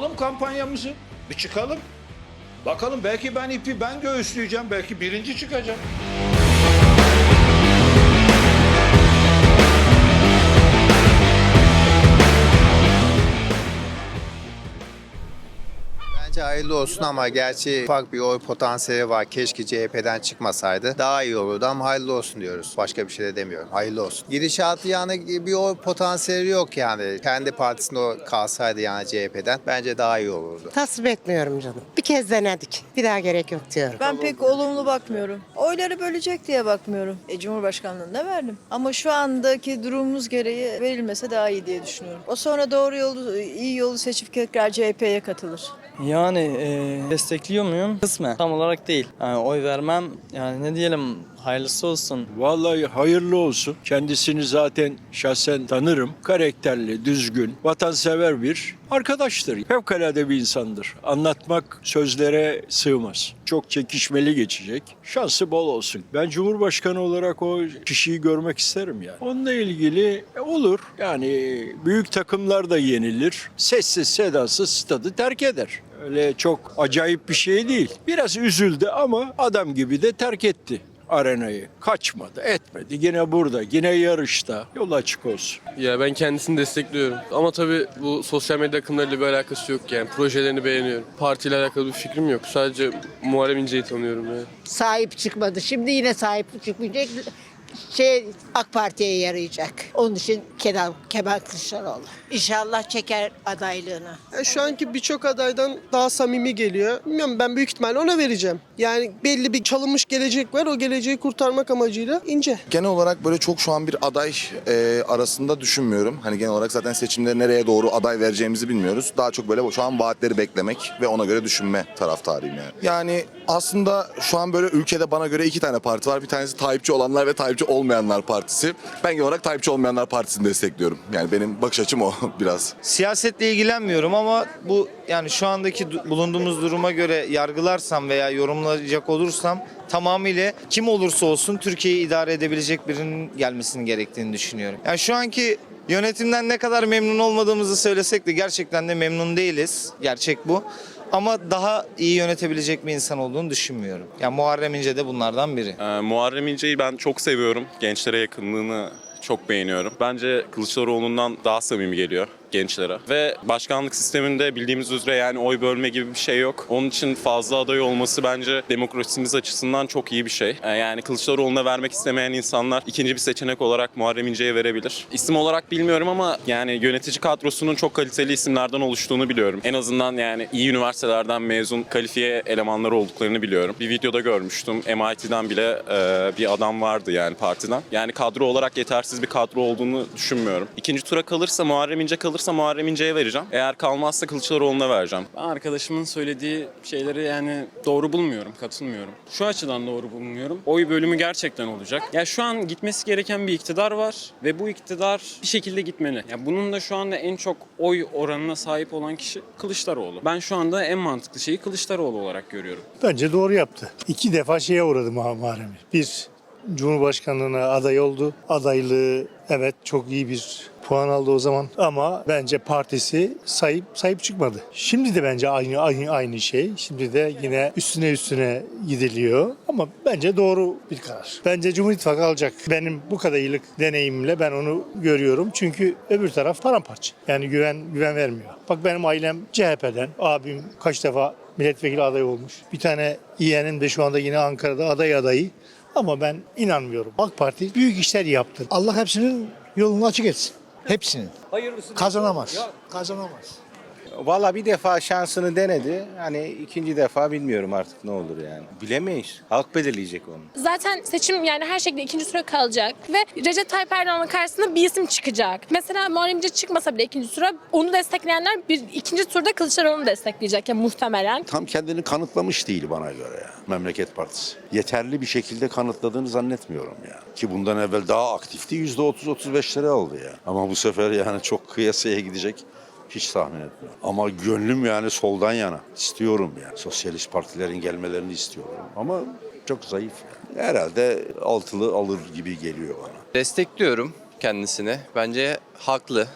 yapalım kampanyamızı. Bir çıkalım. Bakalım belki ben ipi ben göğüsleyeceğim. Belki birinci çıkacağım. Bence hayırlı olsun ama gerçi ufak bir oy potansiyeli var. Keşke CHP'den çıkmasaydı. Daha iyi olurdu ama hayırlı olsun diyoruz. Başka bir şey de demiyorum. Hayırlı olsun. Gidişatı yani bir oy potansiyeli yok yani. Kendi partisinde o kalsaydı yani CHP'den bence daha iyi olurdu. Tasvip etmiyorum canım. Bir kez denedik. Bir daha gerek yok diyorum. Ben pek olumlu bakmıyorum. Oyları bölecek diye bakmıyorum. E, Cumhurbaşkanlığında verdim. Ama şu andaki durumumuz gereği verilmese daha iyi diye düşünüyorum. O sonra doğru yolu, iyi yolu seçip tekrar CHP'ye katılır. Yani e, destekliyor muyum? Kısmen. Tam olarak değil. Yani oy vermem yani ne diyelim hayırlısı olsun. Vallahi hayırlı olsun. Kendisini zaten şahsen tanırım. Karakterli, düzgün, vatansever bir arkadaştır. Fevkalade bir insandır. Anlatmak sözlere sığmaz. Çok çekişmeli geçecek. Şansı bol olsun. Ben Cumhurbaşkanı olarak o kişiyi görmek isterim yani. Onunla ilgili e, olur. Yani büyük takımlar da yenilir. Sessiz sedasız stadı terk eder. Öyle çok acayip bir şey değil. Biraz üzüldü ama adam gibi de terk etti arenayı. Kaçmadı, etmedi. Yine burada, yine yarışta. Yol açık olsun. Ya ben kendisini destekliyorum. Ama tabii bu sosyal medya akımlarıyla bir alakası yok yani. Projelerini beğeniyorum. Partiyle alakalı bir fikrim yok. Sadece Muharrem İnce'yi tanıyorum yani. sahip çıkmadı. Şimdi yine sahip çıkmayacak. Şey AK Parti'ye yarayacak. Onun için Kemal, Kemal Kılıçdaroğlu. İnşallah çeker adaylığını. Yani şu anki birçok adaydan daha samimi geliyor. Bilmiyorum ben büyük ihtimalle ona vereceğim. Yani belli bir çalınmış gelecek var. O geleceği kurtarmak amacıyla ince. Genel olarak böyle çok şu an bir aday e, arasında düşünmüyorum. Hani genel olarak zaten seçimleri nereye doğru aday vereceğimizi bilmiyoruz. Daha çok böyle şu an vaatleri beklemek ve ona göre düşünme taraftarıyım yani. Yani aslında şu an böyle ülkede bana göre iki tane parti var. Bir tanesi Tayyipçi olanlar ve Tayyipçi olmayanlar partisi. Ben genel olarak Tayyipçi olmayanlar partisini destekliyorum. Yani benim bakış açım o biraz. Siyasetle ilgilenmiyorum ama bu yani şu andaki du- bulunduğumuz duruma göre yargılarsam veya yorumlayacak olursam tamamıyla kim olursa olsun Türkiye'yi idare edebilecek birinin gelmesinin gerektiğini düşünüyorum. Yani şu anki yönetimden ne kadar memnun olmadığımızı söylesek de gerçekten de memnun değiliz. Gerçek bu. Ama daha iyi yönetebilecek bir insan olduğunu düşünmüyorum. Yani Muharrem İnce de bunlardan biri. Ee, Muharrem İnce'yi ben çok seviyorum. Gençlere yakınlığını çok beğeniyorum. Bence Kılıçdaroğlu'ndan daha samimi geliyor gençlere. Ve başkanlık sisteminde bildiğimiz üzere yani oy bölme gibi bir şey yok. Onun için fazla aday olması bence demokrasimiz açısından çok iyi bir şey. Ee, yani Kılıçdaroğlu'na vermek istemeyen insanlar ikinci bir seçenek olarak Muharrem İnce'ye verebilir. İsim olarak bilmiyorum ama yani yönetici kadrosunun çok kaliteli isimlerden oluştuğunu biliyorum. En azından yani iyi üniversitelerden mezun kalifiye elemanları olduklarını biliyorum. Bir videoda görmüştüm. MIT'den bile e, bir adam vardı yani partiden. Yani kadro olarak yetersiz bir kadro olduğunu düşünmüyorum. İkinci tura kalırsa Muharrem İnce kalırsa Muharrem İnce'ye vereceğim. Eğer kalmazsa Kılıçdaroğlu'na vereceğim. Ben arkadaşımın söylediği şeyleri yani doğru bulmuyorum, katılmıyorum. Şu açıdan doğru bulmuyorum. Oy bölümü gerçekten olacak. Ya şu an gitmesi gereken bir iktidar var ve bu iktidar bir şekilde gitmeli. Ya bunun da şu anda en çok oy oranına sahip olan kişi Kılıçdaroğlu. Ben şu anda en mantıklı şeyi Kılıçdaroğlu olarak görüyorum. Bence doğru yaptı. İki defa şeye uğradı Muha- Muharrem. Bir Cumhurbaşkanlığına aday oldu. Adaylığı evet çok iyi bir puan aldı o zaman ama bence partisi sahip sahip çıkmadı. Şimdi de bence aynı aynı aynı şey. Şimdi de yine üstüne üstüne gidiliyor ama bence doğru bir karar. Bence Cumhur İttifakı alacak. Benim bu kadar yıllık deneyimle ben onu görüyorum. Çünkü öbür taraf paramparça. Yani güven güven vermiyor. Bak benim ailem CHP'den. Abim kaç defa milletvekili adayı olmuş. Bir tane yeğenim de şu anda yine Ankara'da aday adayı. Ama ben inanmıyorum. AK Parti büyük işler yaptı. Allah hepsinin yolunu açık etsin. Hepsinin. Kazanamaz. Kazanamaz. Valla bir defa şansını denedi. Hani ikinci defa bilmiyorum artık ne olur yani. Bilemeyiz. Halk belirleyecek onu. Zaten seçim yani her şekilde ikinci tura kalacak ve Recep Tayyip Erdoğan'ın karşısında bir isim çıkacak. Mesela Muharrem İnce çıkmasa bile ikinci tura onu destekleyenler bir ikinci turda Kılıçdaroğlu'nu destekleyecek ya muhtemelen. Tam kendini kanıtlamış değil bana göre ya Memleket Partisi. Yeterli bir şekilde kanıtladığını zannetmiyorum ya. Ki bundan evvel daha aktifti %30-35'lere aldı ya. Ama bu sefer yani çok kıyasaya gidecek hiç tahmin etmiyorum. Ama gönlüm yani soldan yana. İstiyorum yani. Sosyalist partilerin gelmelerini istiyorum. Ama çok zayıf. Yani. Herhalde altılı alır gibi geliyor bana. Destekliyorum kendisini. Bence haklı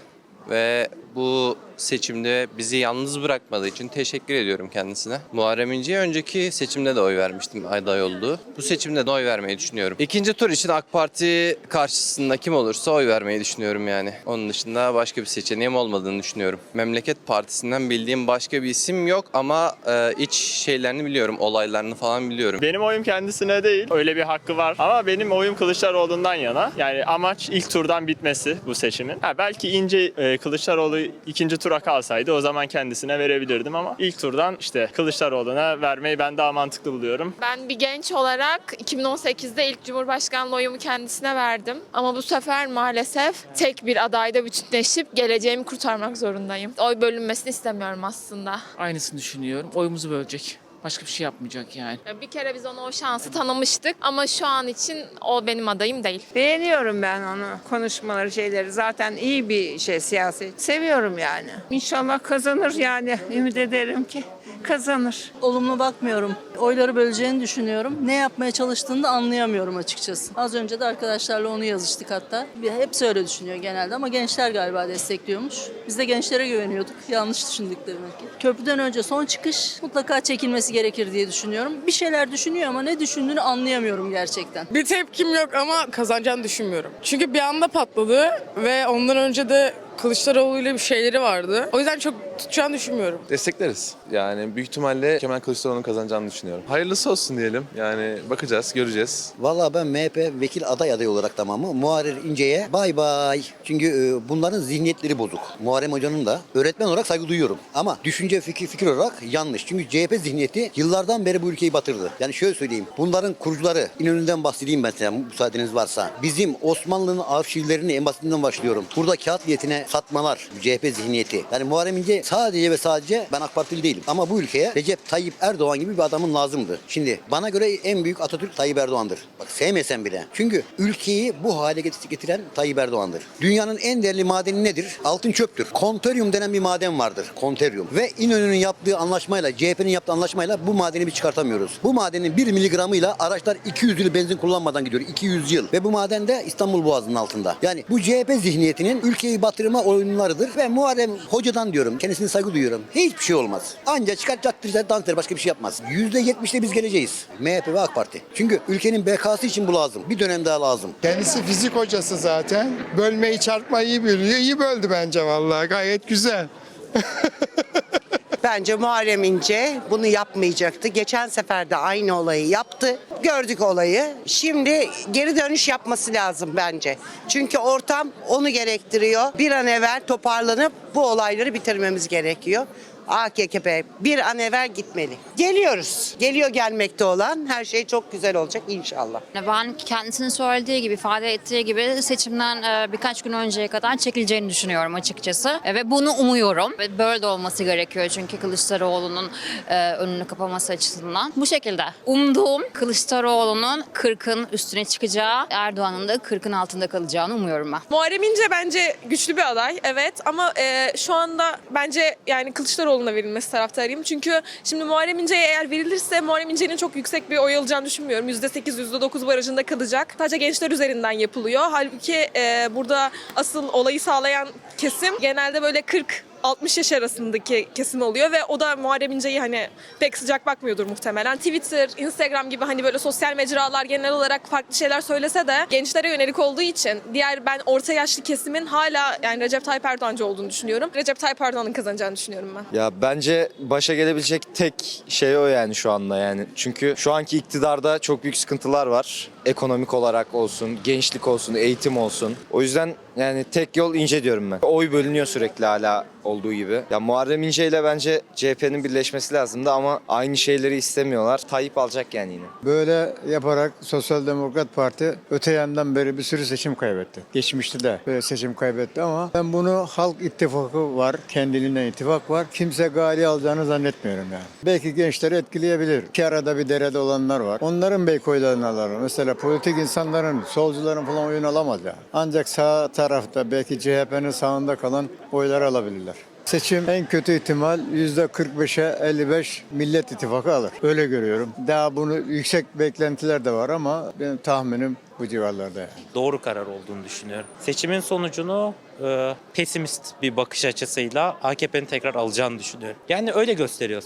ve bu seçimde bizi yalnız bırakmadığı için teşekkür ediyorum kendisine. Muharrem İnce'ye önceki seçimde de oy vermiştim aday oldu. Bu seçimde de oy vermeyi düşünüyorum. İkinci tur için AK Parti karşısında kim olursa oy vermeyi düşünüyorum yani. Onun dışında başka bir seçeneğim olmadığını düşünüyorum. Memleket Partisi'nden bildiğim başka bir isim yok ama e, iç şeylerini biliyorum, olaylarını falan biliyorum. Benim oyum kendisine değil. Öyle bir hakkı var. Ama benim oyum Kılıçdaroğlu'ndan yana. Yani amaç ilk turdan bitmesi bu seçimin. Ha, belki İnce e, Kılıçdaroğlu ikinci tura kalsaydı o zaman kendisine verebilirdim ama ilk turdan işte Kılıçdaroğlu'na vermeyi ben daha mantıklı buluyorum. Ben bir genç olarak 2018'de ilk Cumhurbaşkanlığı oyumu kendisine verdim. Ama bu sefer maalesef tek bir adayda bütünleşip geleceğimi kurtarmak zorundayım. Oy bölünmesini istemiyorum aslında. Aynısını düşünüyorum. Oyumuzu bölecek. Başka bir şey yapmayacak yani. Bir kere biz ona o şansı tanımıştık ama şu an için o benim adayım değil. Beğeniyorum ben onu. Konuşmaları şeyleri zaten iyi bir şey siyaset. Seviyorum yani. İnşallah kazanır yani. Ümit ederim ki kazanır. Olumlu bakmıyorum. Oyları böleceğini düşünüyorum. Ne yapmaya çalıştığını da anlayamıyorum açıkçası. Az önce de arkadaşlarla onu yazıştık hatta. Hepsi öyle düşünüyor genelde ama gençler galiba destekliyormuş. Biz de gençlere güveniyorduk. Yanlış düşündük demek ki. Köprüden önce son çıkış mutlaka çekilmesi gerekir diye düşünüyorum. Bir şeyler düşünüyor ama ne düşündüğünü anlayamıyorum gerçekten. Bir tepkim yok ama kazanacağını düşünmüyorum. Çünkü bir anda patladı ve ondan önce de Kılıçdaroğlu ile bir şeyleri vardı. O yüzden çok tutacağını düşünmüyorum. Destekleriz. Yani büyük ihtimalle Kemal Kılıçdaroğlu'nun kazanacağını düşünüyorum. Hayırlısı olsun diyelim. Yani bakacağız, göreceğiz. Valla ben MHP vekil aday adayı olarak tamamı Muharrem İnce'ye bay bay. Çünkü e, bunların zihniyetleri bozuk. Muharrem Hoca'nın da öğretmen olarak saygı duyuyorum. Ama düşünce fikir, fikir olarak yanlış. Çünkü CHP zihniyeti yıllardan beri bu ülkeyi batırdı. Yani şöyle söyleyeyim. Bunların kurucuları İnönü'nden bahsedeyim ben size müsaadeniz varsa. Bizim Osmanlı'nın arşivlerini en basitinden başlıyorum. Burada kağıt niyetine satmalar. CHP zihniyeti. Yani Muharrem İnce sadece ve sadece ben AK Partili değilim. Ama bu ülkeye Recep Tayyip Erdoğan gibi bir adamın lazımdı. Şimdi bana göre en büyük Atatürk Tayyip Erdoğan'dır. Bak sevmesem bile. Çünkü ülkeyi bu hale get- getiren Tayyip Erdoğan'dır. Dünyanın en değerli madeni nedir? Altın çöptür. Konteryum denen bir maden vardır. Konteryum. Ve İnönü'nün yaptığı anlaşmayla, CHP'nin yaptığı anlaşmayla bu madeni bir çıkartamıyoruz. Bu madenin 1 miligramıyla araçlar 200 yıl benzin kullanmadan gidiyor. 200 yıl. Ve bu maden de İstanbul Boğazı'nın altında. Yani bu CHP zihniyetinin ülkeyi batırma oyunlarıdır. Ve Muharrem Hoca'dan diyorum, kendisine saygı duyuyorum. Hiçbir şey olmaz. Ancak çıkar caktıracak dans eder, başka bir şey yapmaz. %70'de biz geleceğiz. MHP ve AK Parti. Çünkü ülkenin bekası için bu lazım. Bir dönem daha lazım. Kendisi fizik hocası zaten. Bölmeyi çarpmayı iyi biliyor. İyi böldü bence vallahi. Gayet güzel. Bence Muharrem İnce bunu yapmayacaktı. Geçen sefer de aynı olayı yaptı. Gördük olayı. Şimdi geri dönüş yapması lazım bence. Çünkü ortam onu gerektiriyor. Bir an evvel toparlanıp bu olayları bitirmemiz gerekiyor. AKP bir an evvel gitmeli. Geliyoruz. Geliyor gelmekte olan her şey çok güzel olacak inşallah. Ben kendisinin söylediği gibi, ifade ettiği gibi seçimden e, birkaç gün önceye kadar çekileceğini düşünüyorum açıkçası. E, Ve bunu umuyorum. Böyle de olması gerekiyor çünkü Kılıçdaroğlu'nun e, önünü kapaması açısından. Bu şekilde. Umduğum Kılıçdaroğlu'nun 40'ın üstüne çıkacağı, Erdoğan'ın da 40'ın altında kalacağını umuyorum ben. Muharrem İnce bence güçlü bir aday evet ama şu anda bence yani Kılıçdaroğlu'na verilmesi taraftarıyım. Çünkü şimdi Muharrem İnce'ye eğer verilirse Muharrem İnce'nin çok yüksek bir oy alacağını düşünmüyorum. %8, %9 barajında kalacak. Sadece gençler üzerinden yapılıyor. Halbuki e, burada asıl olayı sağlayan kesim genelde böyle 40 60 yaş arasındaki kesim oluyor ve o da Muharrem İnce'yi hani pek sıcak bakmıyordur muhtemelen. Twitter, Instagram gibi hani böyle sosyal mecralar genel olarak farklı şeyler söylese de gençlere yönelik olduğu için diğer ben orta yaşlı kesimin hala yani Recep Tayyip Erdoğancı olduğunu düşünüyorum. Recep Tayyip Erdoğan'ın kazanacağını düşünüyorum ben. Ya bence başa gelebilecek tek şey o yani şu anda yani. Çünkü şu anki iktidarda çok büyük sıkıntılar var. Ekonomik olarak olsun, gençlik olsun, eğitim olsun. O yüzden yani tek yol ince diyorum ben. Oy bölünüyor sürekli hala olduğu gibi. Ya Muharrem İnce ile bence CHP'nin birleşmesi lazımdı ama aynı şeyleri istemiyorlar. Tayyip alacak yani yine. Böyle yaparak Sosyal Demokrat Parti öte yandan beri bir sürü seçim kaybetti. Geçmişte de böyle seçim kaybetti ama ben bunu Halk İttifakı var, kendiliğinden ittifak var. Kimse gali alacağını zannetmiyorum yani. Belki gençleri etkileyebilir. İki arada bir derede olanlar var. Onların belki oylarını alırlar. Mesela politik insanların, solcuların falan oyunu alamaz yani. Ancak sağ tarafta belki CHP'nin sağında kalan oyları alabilirler. Seçim en kötü ihtimal %45'e 55 Millet İttifakı alır. Öyle görüyorum. Daha bunu yüksek beklentiler de var ama benim tahminim bu civarlarda. doğru karar olduğunu düşünüyorum. Seçimin sonucunu e, pesimist bir bakış açısıyla AKP'nin tekrar alacağını düşünüyorum. Yani öyle gösteriyor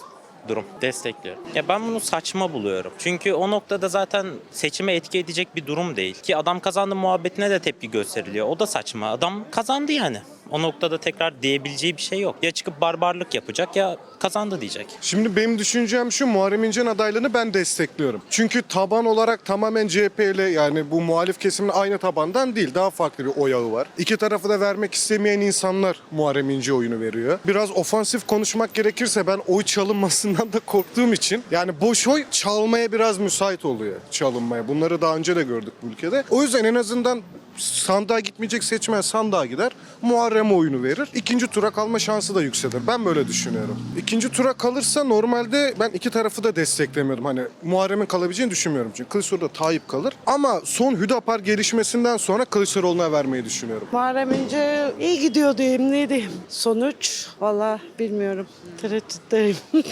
durum. Destekliyorum. Ya ben bunu saçma buluyorum. Çünkü o noktada zaten seçime etki edecek bir durum değil. Ki adam kazandı muhabbetine de tepki gösteriliyor. O da saçma. Adam kazandı yani. O noktada tekrar diyebileceği bir şey yok. Ya çıkıp barbarlık yapacak ya kazandı diyecek. Şimdi benim düşüncem şu Muharrem İnce'nin adaylığını ben destekliyorum. Çünkü taban olarak tamamen CHP ile yani bu muhalif kesimin aynı tabandan değil. Daha farklı bir oyağı var. İki tarafı da vermek istemeyen insanlar Muharrem İnce oyunu veriyor. Biraz ofansif konuşmak gerekirse ben oy çalınmasından da korktuğum için yani boş oy çalmaya biraz müsait oluyor çalınmaya. Bunları daha önce de gördük bu ülkede. O yüzden en azından sandığa gitmeyecek seçmen sandığa gider. Muharrem oyunu verir. İkinci tura kalma şansı da yükselir. Ben böyle düşünüyorum. İkinci tura kalırsa normalde ben iki tarafı da desteklemiyordum. Hani Muharrem'in kalabileceğini düşünmüyorum. Çünkü Kılıçdaroğlu Tayyip kalır. Ama son Hüdapar gelişmesinden sonra Kılıçdaroğlu'na vermeyi düşünüyorum. Muharrem İnce iyi gidiyor diyeyim ne diyeyim. Sonuç valla bilmiyorum. Tereddütteyim.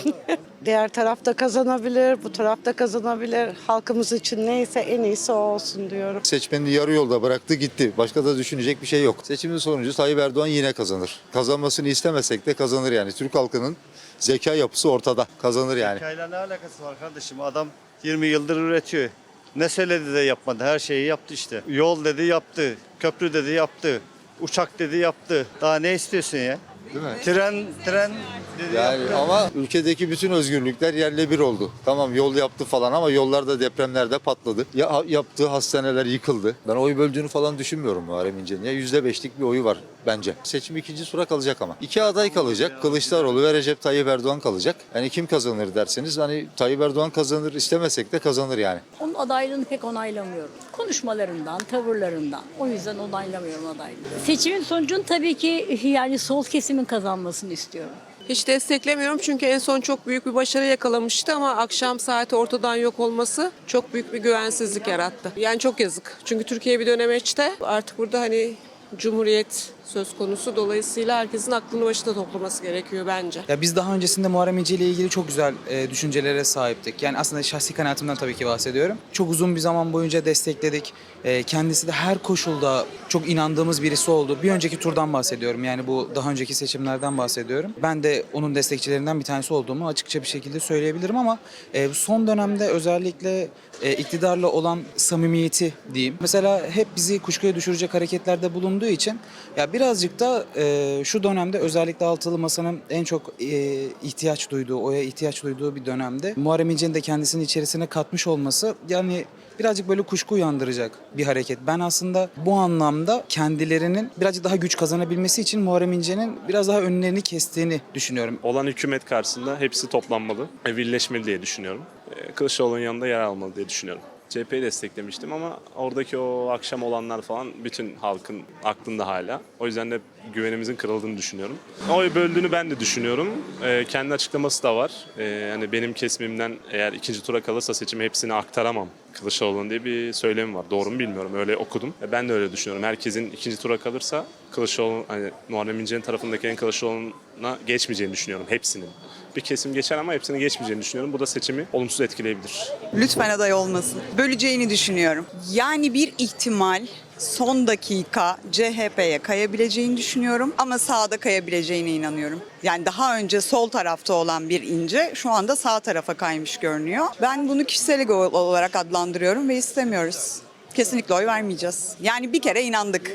Diğer tarafta kazanabilir, bu tarafta kazanabilir. Halkımız için neyse en iyisi o olsun diyorum. Seçmeni yarı yolda bıraktı gitti. Başka da düşünecek bir şey yok. Seçimin sonucu Tayyip Erdoğan yine kazanır. Kazanmasını istemesek de kazanır yani. Türk halkının zeka yapısı ortada. Kazanır yani. Zekayla ne alakası var kardeşim? Adam 20 yıldır üretiyor. Ne söyledi de yapmadı. Her şeyi yaptı işte. Yol dedi yaptı. Köprü dedi yaptı. Uçak dedi yaptı. Daha ne istiyorsun ya? Değil mi? Tren, tren dedi Yani yaptı. ama ülkedeki bütün özgürlükler yerle bir oldu. Tamam yol yaptı falan ama yollarda depremlerde patladı. Ya, yaptığı hastaneler yıkıldı. Ben oy böldüğünü falan düşünmüyorum Muharrem İnce'nin. Ya %5'lik bir oyu var bence. Seçim ikinci tura kalacak ama. İki aday kalacak. Kılıçdaroğlu ve Recep Tayyip Erdoğan kalacak. Yani kim kazanır derseniz hani Tayyip Erdoğan kazanır istemesek de kazanır yani. Onun adaylığını pek onaylamıyorum. Konuşmalarından, tavırlarından. O yüzden onaylamıyorum adaylığını. Seçimin sonucunu tabii ki yani sol kesimin kazanmasını istiyorum. Hiç desteklemiyorum çünkü en son çok büyük bir başarı yakalamıştı ama akşam saati ortadan yok olması çok büyük bir güvensizlik yarattı. Yani çok yazık. Çünkü Türkiye bir dönemeçte artık burada hani cumhuriyet söz konusu. Dolayısıyla herkesin aklını başına toplaması gerekiyor bence. Ya biz daha öncesinde Muharrem İnce ile ilgili çok güzel e, düşüncelere sahiptik. Yani aslında şahsi kanaatimden tabii ki bahsediyorum. Çok uzun bir zaman boyunca destekledik. E, kendisi de her koşulda çok inandığımız birisi oldu. Bir önceki turdan bahsediyorum. Yani bu daha önceki seçimlerden bahsediyorum. Ben de onun destekçilerinden bir tanesi olduğumu açıkça bir şekilde söyleyebilirim ama e, son dönemde özellikle e, iktidarla olan samimiyeti diyeyim. Mesela hep bizi kuşkuya düşürecek hareketlerde bulunduğu için ya birazcık da e, şu dönemde özellikle altılı masanın en çok e, ihtiyaç duyduğu, oya ihtiyaç duyduğu bir dönemde Muharrem İnce'nin de kendisini içerisine katmış olması yani birazcık böyle kuşku uyandıracak bir hareket. Ben aslında bu anlamda kendilerinin birazcık daha güç kazanabilmesi için Muharrem İnce'nin biraz daha önlerini kestiğini düşünüyorum. Olan hükümet karşısında hepsi toplanmalı birleşmeli diye düşünüyorum. Ee, Kılıçdaroğlu'nun yanında yer almalı diye düşünüyorum. CHP'yi desteklemiştim ama oradaki o akşam olanlar falan bütün halkın aklında hala. O yüzden de güvenimizin kırıldığını düşünüyorum. Oy böldüğünü ben de düşünüyorum. Ee, kendi açıklaması da var. Ee, yani benim kesimimden eğer ikinci tura kalırsa seçimi hepsini aktaramam Kılıçdaroğlu'nun diye bir söylemi var. Doğru mu bilmiyorum. Öyle okudum. E, Ben de öyle düşünüyorum. Herkesin ikinci tura kalırsa Kılıçdaroğlu, hani Muharrem İnce'nin tarafındaki Kılıçdaroğlu'na geçmeyeceğini düşünüyorum. Hepsinin. Bir kesim geçer ama hepsini geçmeyeceğini düşünüyorum. Bu da seçimi olumsuz etkileyebilir. Lütfen aday olmasın. Böleceğini düşünüyorum. Yani bir ihtimal son dakika CHP'ye kayabileceğini düşünüyorum ama sağda kayabileceğine inanıyorum. Yani daha önce sol tarafta olan bir ince şu anda sağ tarafa kaymış görünüyor. Ben bunu kişisel olarak adlandırıyorum ve istemiyoruz. Kesinlikle oy vermeyeceğiz. Yani bir kere inandık.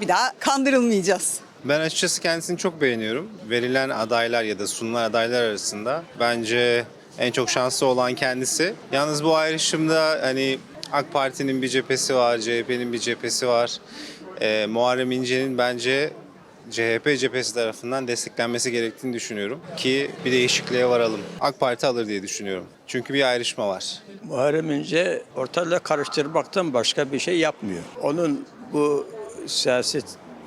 Bir daha kandırılmayacağız. Ben açıkçası kendisini çok beğeniyorum. Verilen adaylar ya da sunulan adaylar arasında bence en çok şanslı olan kendisi. Yalnız bu ayrışımda hani AK Parti'nin bir cephesi var, CHP'nin bir cephesi var. Ee, Muharrem İnce'nin bence CHP cephesi tarafından desteklenmesi gerektiğini düşünüyorum. Ki bir değişikliğe varalım. AK Parti alır diye düşünüyorum. Çünkü bir ayrışma var. Muharrem İnce ortalığı karıştırmaktan başka bir şey yapmıyor. Onun bu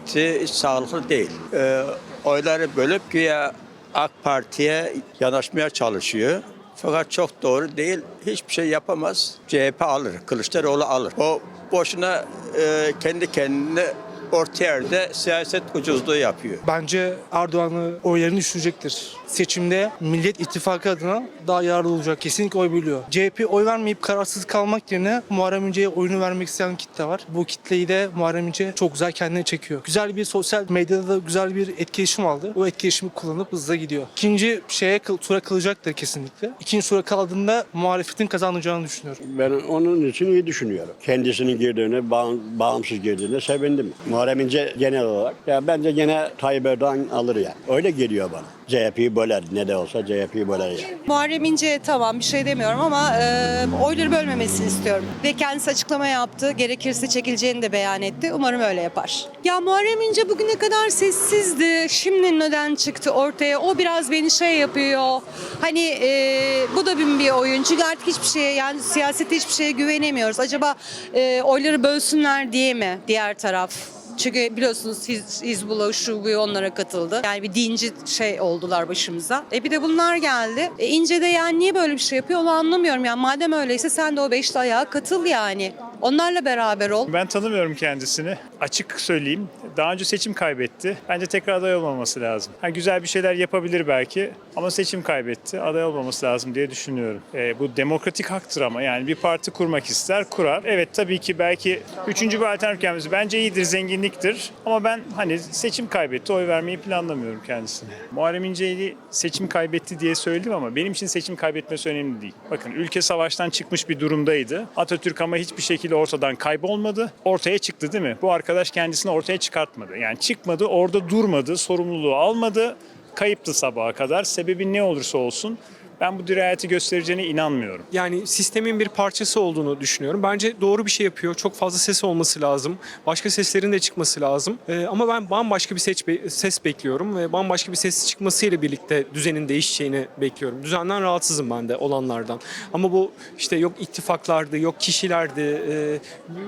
siyaseti hiç sağlıklı değil. Ee, oyları bölüp güya AK Parti'ye yanaşmaya çalışıyor. Fakat çok doğru değil. Hiçbir şey yapamaz. CHP alır. Kılıçdaroğlu alır. O boşuna e, kendi kendine orta yerde siyaset ucuzluğu yapıyor. Bence Erdoğan'ı oylarını düşürecektir. Seçimde Millet İttifakı adına daha yararlı olacak. Kesinlikle oy biliyor. CHP oy vermeyip kararsız kalmak yerine Muharrem İnce'ye oyunu vermek isteyen kitle var. Bu kitleyi de Muharrem İnce çok güzel kendine çekiyor. Güzel bir sosyal medyada da güzel bir etkileşim aldı. O etkileşimi kullanıp hızla gidiyor. İkinci şeye tura kalacaktır kesinlikle. İkinci tura kaldığında muhalefetin kazanacağını düşünüyorum. Ben onun için iyi düşünüyorum. Kendisinin girdiğine, bağ- bağımsız girdiğine sevindim. Muharrem İnce genel olarak. Ya bence gene Tayyip Erdoğan alır ya. Öyle geliyor bana. CHP'yi böler. Ne de olsa CHP'yi böler ya. Muharrem İnce tamam bir şey demiyorum ama e, oyları bölmemesini istiyorum. Ve kendisi açıklama yaptı. Gerekirse çekileceğini de beyan etti. Umarım öyle yapar. Ya Muharrem İnce bugüne kadar sessizdi. Şimdi neden çıktı ortaya? O biraz beni şey yapıyor. Hani e, bu da bir, bir oyun. Çünkü artık hiçbir şeye yani siyasette hiçbir şeye güvenemiyoruz. Acaba e, oyları bölsünler diye mi diğer taraf? Çünkü biliyorsunuz Hiz, Hizbullah şu bu onlara katıldı. Yani bir dinci şey oldular başımıza. E bir de bunlar geldi. E İnce de yani niye böyle bir şey yapıyor onu anlamıyorum. Yani madem öyleyse sen de o beşli ayağa katıl yani. Onlarla beraber ol. Ben tanımıyorum kendisini. Açık söyleyeyim. Daha önce seçim kaybetti. Bence tekrar aday olmaması lazım. Ha, güzel bir şeyler yapabilir belki ama seçim kaybetti. Aday olmaması lazım diye düşünüyorum. E, bu demokratik haktır ama yani bir parti kurmak ister, kurar. Evet tabii ki belki üçüncü bir alternatif gelmesi bence iyidir, zenginliktir. Ama ben hani seçim kaybetti, oy vermeyi planlamıyorum kendisine. Muharrem İnce'yi seçim kaybetti diye söyledim ama benim için seçim kaybetmesi önemli değil. Bakın ülke savaştan çıkmış bir durumdaydı. Atatürk ama hiçbir şekilde ortadan kaybolmadı. Ortaya çıktı değil mi? Bu arkadaş kendisini ortaya çıkartmadı. Yani çıkmadı, orada durmadı, sorumluluğu almadı. Kayıptı sabaha kadar. Sebebi ne olursa olsun ben bu dirayeti göstereceğine inanmıyorum. Yani sistemin bir parçası olduğunu düşünüyorum. Bence doğru bir şey yapıyor. Çok fazla ses olması lazım. Başka seslerin de çıkması lazım. Ee, ama ben bambaşka bir seç ses bekliyorum ve bambaşka bir ses çıkmasıyla birlikte düzenin değişeceğini bekliyorum. Düzenden rahatsızım ben de olanlardan. Ama bu işte yok ittifaklardı, yok kişilerdi. Ee,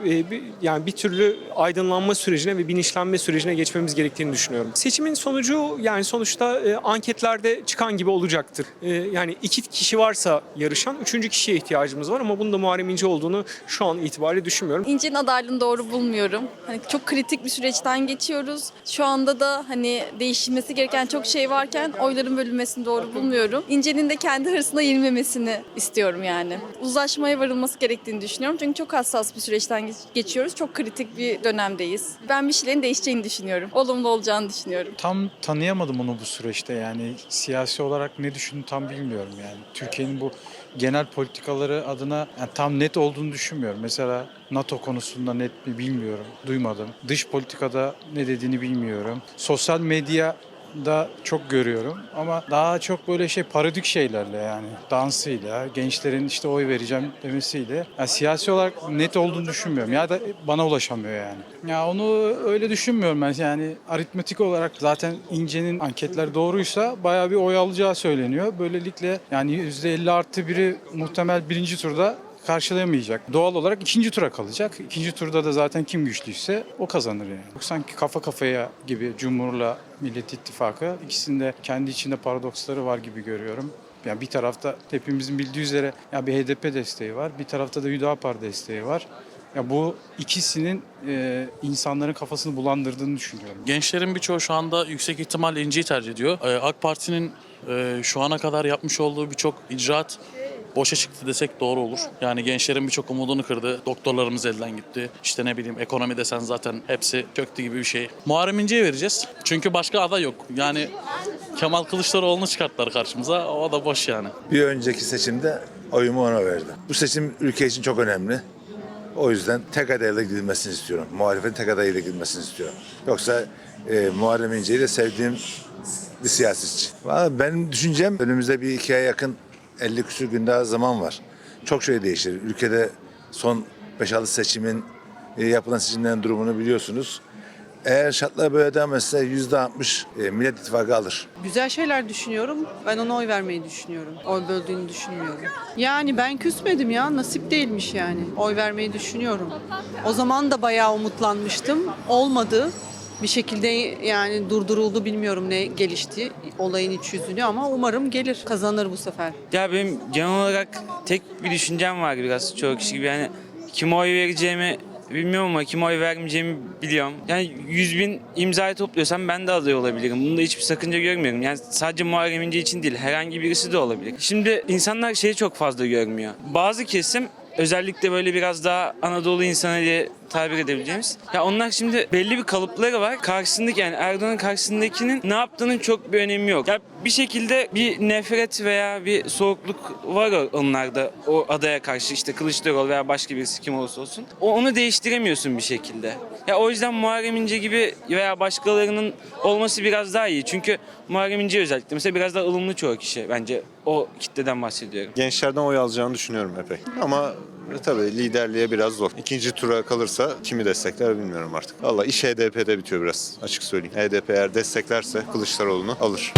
e, bir- yani bir türlü aydınlanma sürecine ve bilinçlenme sürecine geçmemiz gerektiğini düşünüyorum. Seçimin sonucu yani sonuçta e, anketlerde çıkan gibi olacaktır. E, yani iki kişi varsa yarışan üçüncü kişiye ihtiyacımız var ama bunun da Muharrem İnce olduğunu şu an itibariyle düşünmüyorum. İnce'nin adaylığını doğru bulmuyorum. Hani çok kritik bir süreçten geçiyoruz. Şu anda da hani değişilmesi gereken çok şey varken oyların bölünmesini doğru bulmuyorum. İnce'nin de kendi hırsına yenilmemesini istiyorum yani. Uzlaşmaya varılması gerektiğini düşünüyorum. Çünkü çok hassas bir süreçten geç- geçiyoruz. Çok kritik bir dönemdeyiz. Ben bir şeylerin değişeceğini düşünüyorum. Olumlu olacağını düşünüyorum. Tam tanıyamadım onu bu süreçte yani siyasi olarak ne düşündüğünü tam bilmiyorum yani. Türkiye'nin bu genel politikaları adına yani tam net olduğunu düşünmüyorum. Mesela NATO konusunda net mi bilmiyorum, duymadım. Dış politikada ne dediğini bilmiyorum. Sosyal medya da çok görüyorum ama daha çok böyle şey paradik şeylerle yani dansıyla gençlerin işte oy vereceğim demesiyle yani siyasi olarak net olduğunu düşünmüyorum ya da bana ulaşamıyor yani. Ya onu öyle düşünmüyorum ben yani aritmetik olarak zaten İnce'nin anketler doğruysa bayağı bir oy alacağı söyleniyor. Böylelikle yani %50 artı biri muhtemel birinci turda karşılayamayacak. Doğal olarak ikinci tura kalacak. İkinci turda da zaten kim güçlüyse o kazanır yani. Sanki kafa kafaya gibi Cumhur'la Millet İttifakı ikisinde kendi içinde paradoksları var gibi görüyorum. Yani bir tarafta hepimizin bildiği üzere ya bir HDP desteği var. Bir tarafta da Hüdapar desteği var. Ya bu ikisinin e, insanların kafasını bulandırdığını düşünüyorum. Gençlerin birçoğu şu anda yüksek ihtimal İnci'yi tercih ediyor. Ee, AK Parti'nin e, şu ana kadar yapmış olduğu birçok icraat boşa çıktı desek doğru olur. Yani gençlerin birçok umudunu kırdı. Doktorlarımız elden gitti. İşte ne bileyim ekonomi desen zaten hepsi çöktü gibi bir şey. Muharrem İnce'ye vereceğiz. Çünkü başka aday yok. Yani Kemal Kılıçdaroğlu'nu çıkarttılar karşımıza. O da boş yani. Bir önceki seçimde oyumu ona verdim. Bu seçim ülke için çok önemli. O yüzden tek adayla gidilmesini istiyorum. Muhalefetin tek adayla gidilmesini istiyorum. Yoksa e, Muharrem İnce'yi de sevdiğim bir siyasetçi. Benim düşüncem önümüzde bir iki aya yakın 50 küsur gün daha zaman var. Çok şey değişir. Ülkede son 5-6 seçimin e, yapılan seçimlerin durumunu biliyorsunuz. Eğer şartlar böyle devam etse %60 e, Millet İttifakı alır. Güzel şeyler düşünüyorum. Ben ona oy vermeyi düşünüyorum. Oy böldüğünü düşünmüyorum. Yani ben küsmedim ya. Nasip değilmiş yani. Oy vermeyi düşünüyorum. O zaman da bayağı umutlanmıştım. Olmadı. Bir şekilde yani durduruldu bilmiyorum ne gelişti olayın iç yüzünü ama umarım gelir kazanır bu sefer. Ya benim genel olarak tek bir düşüncem var biraz çoğu kişi gibi yani kime oy vereceğimi bilmiyorum ama kime oy vermeyeceğimi biliyorum. Yani 100 bin imzayı topluyorsam ben de aday olabilirim. Bunda hiçbir sakınca görmüyorum. Yani sadece Muharrem İnce için değil herhangi birisi de olabilir. Şimdi insanlar şeyi çok fazla görmüyor. Bazı kesim özellikle böyle biraz daha Anadolu insanı diye tabir edebileceğimiz. Ya onlar şimdi belli bir kalıpları var. Karşısındaki yani Erdoğan'ın karşısındakinin ne yaptığının çok bir önemi yok. Ya bir şekilde bir nefret veya bir soğukluk var onlarda o adaya karşı işte Kılıçdaroğlu veya başka birisi kim olursa olsun. O onu değiştiremiyorsun bir şekilde. Ya o yüzden Muharrem İnce gibi veya başkalarının olması biraz daha iyi. Çünkü Muharrem İnce özellikle mesela biraz daha ılımlı çoğu kişi bence o kitleden bahsediyorum. Gençlerden oy alacağını düşünüyorum epey. Ama e, tabii liderliğe biraz zor. İkinci tura kalırsa kimi destekler bilmiyorum artık. Valla iş HDP'de bitiyor biraz açık söyleyeyim. HDP eğer desteklerse Kılıçdaroğlu'nu alır.